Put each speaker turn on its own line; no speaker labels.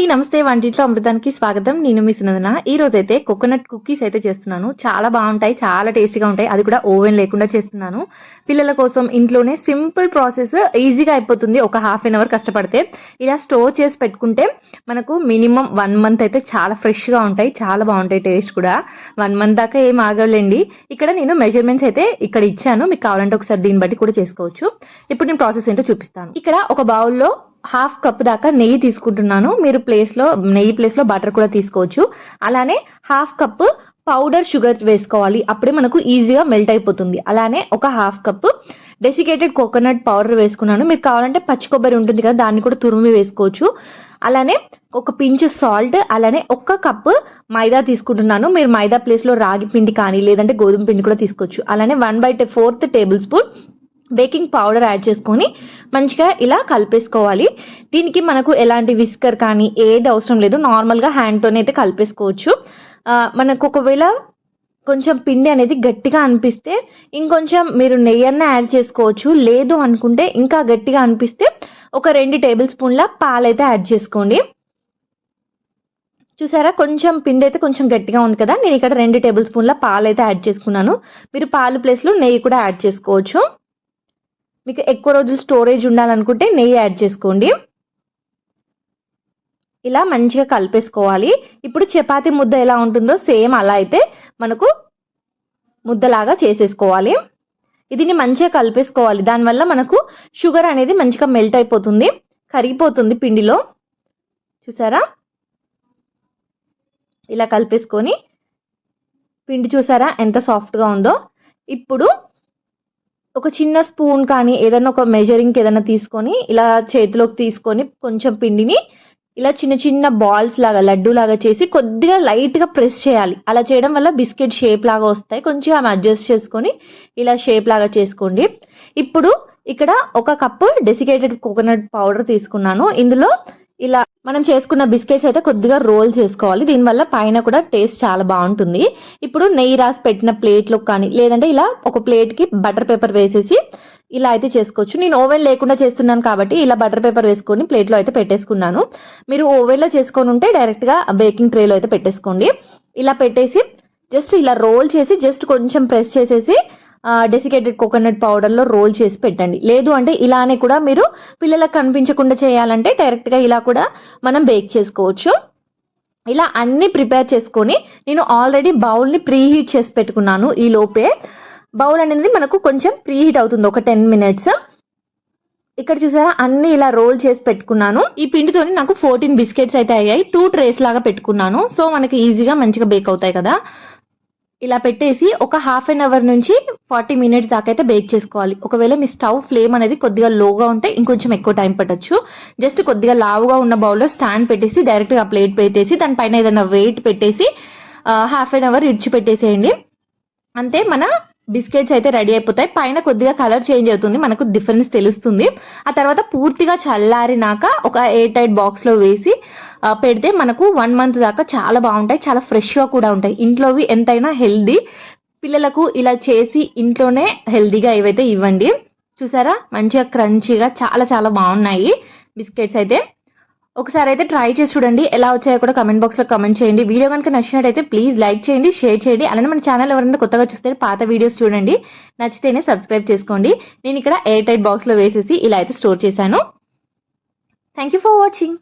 అండి నమస్తే వంటింట్లో అమృతానికి స్వాగతం. నేను మీ సునందన. ఈ రోజు అయితే కోకోనట్ కుకీస్ అయితే చేస్తున్నాను. చాలా బాగుంటాయి చాలా టేస్టీగా ఉంటాయి. అది కూడా ఓవెన్ లేకుండా చేస్తున్నాను. పిల్లల కోసం ఇంట్లోనే సింపుల్ ప్రాసెస్ ఈజీగా అయిపోతుంది. ఒక హాఫ్ అన్ అవర్ కష్టపడితే ఇలా స్టోర్ చేసి పెట్టుకుంటే మనకు మినిమం వన్ మంత్ అయితే చాలా ఫ్రెష్గా ఉంటాయి. చాలా బాగుంటాయి టేస్ట్ కూడా. వన్ మంత్ దాకా ఏం ఆగలేండి. ఇక్కడ నేను మెజర్మెంట్స్ అయితే ఇక్కడ ఇచ్చాను. మీకు కావాలంటే ఒకసారి దీన్ని బట్టి కూడా చేసుకోవచ్చు. ఇప్పుడు నేను ప్రాసెస్ ఏంటో చూపిస్తాను. ఇక్కడ ఒక బౌల్లో హాఫ్ కప్ దాకా నెయ్యి తీసుకుంటున్నాను. మీరు ప్లేస్లో నెయ్యి ప్లేస్లో బటర్ కూడా తీసుకోవచ్చు. అలానే హాఫ్ కప్ పౌడర్ షుగర్ వేసుకోవాలి. అప్పుడే మనకు ఈజీగా మెల్ట్ అయిపోతుంది. అలానే ఒక half cup desiccated coconut powder వేసుకున్నాను. మీరు కావాలంటే పచ్చి కొబ్బరి ఉంటుంది కదా దాన్ని కూడా తురిమి వేసుకోవచ్చు. అలానే ఒక పించ్ సాల్ట్ అలానే ఒక్క కప్పు మైదా తీసుకుంటున్నాను. మీరు మైదా ప్లేస్లో రాగి పిండి కానీ లేదంటే గోధుమ పిండి కూడా తీసుకోవచ్చు. అలానే one by fourth tablespoon baking powder add చేసుకొని మంచిగా ఇలా కలిపేసుకోవాలి. దీనికి మనకు ఎలాంటి విస్కర్ కానీ ఏది అవసరం లేదు. నార్మల్గా హ్యాండ్తోనే అయితే కలిపేసుకోవచ్చు. మనకు ఒకవేళ కొంచెం పిండి అనేది గట్టిగా అనిపిస్తే ఇంకొంచెం మీరు నెయ్యన్న యాడ్ చేసుకోవచ్చు. లేదు అనుకుంటే ఇంకా గట్టిగా అనిపిస్తే ఒక రెండు టేబుల్ స్పూన్ల పాలైతే యాడ్ చేసుకోండి. చూసారా? కొంచెం పిండి అయితే కొంచెం గట్టిగా ఉంది కదా. నేను ఇక్కడ రెండు టేబుల్ స్పూన్ల పాలు అయితే యాడ్ చేసుకున్నాను. మీరు పాలు ప్లేస్లో నెయ్యి కూడా యాడ్ చేసుకోవచ్చు. మీకు ఎక్కువ రోజులు స్టోరేజ్ ఉండాలనుకుంటే నెయ్యి యాడ్ చేసుకోండి. ఇలా మంచిగా కలిపేసుకోవాలి. ఇప్పుడు చపాతీ ముద్ద ఎలా ఉంటుందో సేమ్ అలా అయితే మనకు ముద్దలాగా చేసేసుకోవాలి. ఇదిని మంచిగా కలిపేసుకోవాలి. దానివల్ల మనకు షుగర్ అనేది మంచిగా మెల్ట్ అయిపోతుంది. కరిగిపోతుంది పిండిలో. చూసారా? ఇలా కలిపేసుకొని పిండి చూసారా ఎంత సాఫ్ట్గా ఉందో? ఇప్పుడు ఒక చిన్న స్పూన్ కానీ ఏదైనా ఒక మెజరింగ్ ఏదైనా తీసుకొని ఇలా చేతిలోకి తీసుకొని కొంచెం పిండిని ఇలా చిన్న చిన్న బాల్స్ లాగా లడ్డు లాగా చేసి కొద్దిగా లైట్గా ప్రెస్ చేయాలి. అలా చేయడం వల్ల బిస్కెట్ షేప్ లాగా వస్తాయి. కొంచెం ఆమె అడ్జస్ట్ చేసుకొని ఇలా షేప్ లాగా చేసుకోండి. ఇప్పుడు ఇక్కడ ఒక కప్పు డెసికేటెడ్ కోకోనట్ పౌడర్ తీసుకున్నాను. ఇందులో ఇలా మనం చేసుకున్న బిస్కెట్స్ అయితే కొద్దిగా రోల్ చేసుకోవాలి. దీనివల్ల పైన కూడా టేస్ట్ చాలా బాగుంటుంది. ఇప్పుడు నెయ్యి రాసి పెట్టిన ప్లేట్లో కానీ లేదంటే ఇలా ఒక ప్లేట్కి బటర్ పేపర్ వేసేసి ఇలా అయితే చేసుకోవచ్చు. నేను ఓవెన్ లేకుండా చేస్తున్నాను కాబట్టి ఇలా బటర్ పేపర్ వేసుకొని ప్లేట్లో అయితే పెట్టేసుకున్నాను. మీరు ఓవెన్లో చేసుకొని ఉంటే డైరెక్ట్గా బేకింగ్ ట్రేలో అయితే పెట్టేసుకోండి. ఇలా పెట్టేసి జస్ట్ ఇలా రోల్ చేసి జస్ట్ కొంచెం ప్రెస్ చేసేసి డెసికేటెడ్ కోకోనట్ పౌడర్లో రోల్ చేసి పెట్టండి. లేదు అంటే ఇలానే కూడా మీరు పిల్లలకు కనిపించకుండా చేయాలంటే డైరెక్ట్గా ఇలా కూడా మనం బేక్ చేసుకోవచ్చు. ఇలా అన్ని ప్రిపేర్ చేసుకొని నేను ఆల్రెడీ బౌల్ని ప్రీహీట్ చేసి పెట్టుకున్నాను ఈ లోపే. బౌల్ అనేది మనకు కొంచెం ప్రీహీట్ అవుతుంది ఒక టెన్ మినిట్స్ ఇక్కడ చూసారా అన్ని ఇలా రోల్ చేసి పెట్టుకున్నాను. ఈ పిండితో నాకు ఫోర్టీన్ బిస్కెట్స్ అయితే అయ్యాయి. టూ ట్రేస్ లాగా పెట్టుకున్నాను. సో మనకి ఈజీగా మంచిగా బేక్ అవుతాయి కదా. ఇలా పెట్టేసి ఒక హాఫ్ అన్ అవర్ నుంచి ఫార్టీ మినిట్స్ దాకా అయితే బేక్ చేసుకోవాలి. ఒకవేళ మీ స్టవ్ ఫ్లేమ్ అనేది కొద్దిగా లోగా ఉంటే ఇంకొంచెం ఎక్కువ టైం పట్టొచ్చు. జస్ట్ కొద్దిగా లావుగా ఉన్న బౌల్లో స్టాండ్ పెట్టేసి డైరెక్ట్గా ప్లేట్ పెట్టేసి దానిపైన ఏదైనా వెయిట్ పెట్టేసి హాఫ్ అన్ అవర్ ఇడ్చి పెట్టేసేయండి. అంతే మన బిస్కెట్స్ అయితే రెడీ అయిపోతాయి. పైన కొద్దిగా కలర్ చేంజ్ అవుతుంది. మనకు డిఫరెన్స్ తెలుస్తుంది. ఆ తర్వాత పూర్తిగా చల్లారినాక ఒక ఎయిర్ టైట్ బాక్స్లో వేసి పెడితే మనకు వన్ మంత్ దాకా చాలా బాగుంటాయి చాలా ఫ్రెష్గా కూడా ఉంటాయి. ఇంట్లోవి ఎంతైనా హెల్దీ. పిల్లలకు ఇలా చేసి ఇంట్లోనే హెల్దీగా ఏవైతే ఇవ్వండి. చూసారా? మంచిగా క్రంచీగా చాలా చాలా బాగున్నాయి బిస్కెట్స్ అయితే. ఒకసారి అయితే ట్రై చేసి చూడండి ఎలా వచ్చాయో కూడా కమెంట్ బాక్స్లో కమెంట్ చేయండి. వీడియో కనుక నచ్చినట్టయితే ప్లీజ్ లైక్ చేయండి షేర్ చేయండి. అలానే మన ఛానల్ ఎవరైనా కొత్తగా చూస్తే పాత వీడియోస్ చూడండి. నచ్చితేనే సబ్స్క్రైబ్ చేసుకోండి. నేను ఇక్కడ ఎయిర్ టైట్ బాక్స్లో వేసేసి ఇలా అయితే స్టోర్ చేశాను. Thank you for watching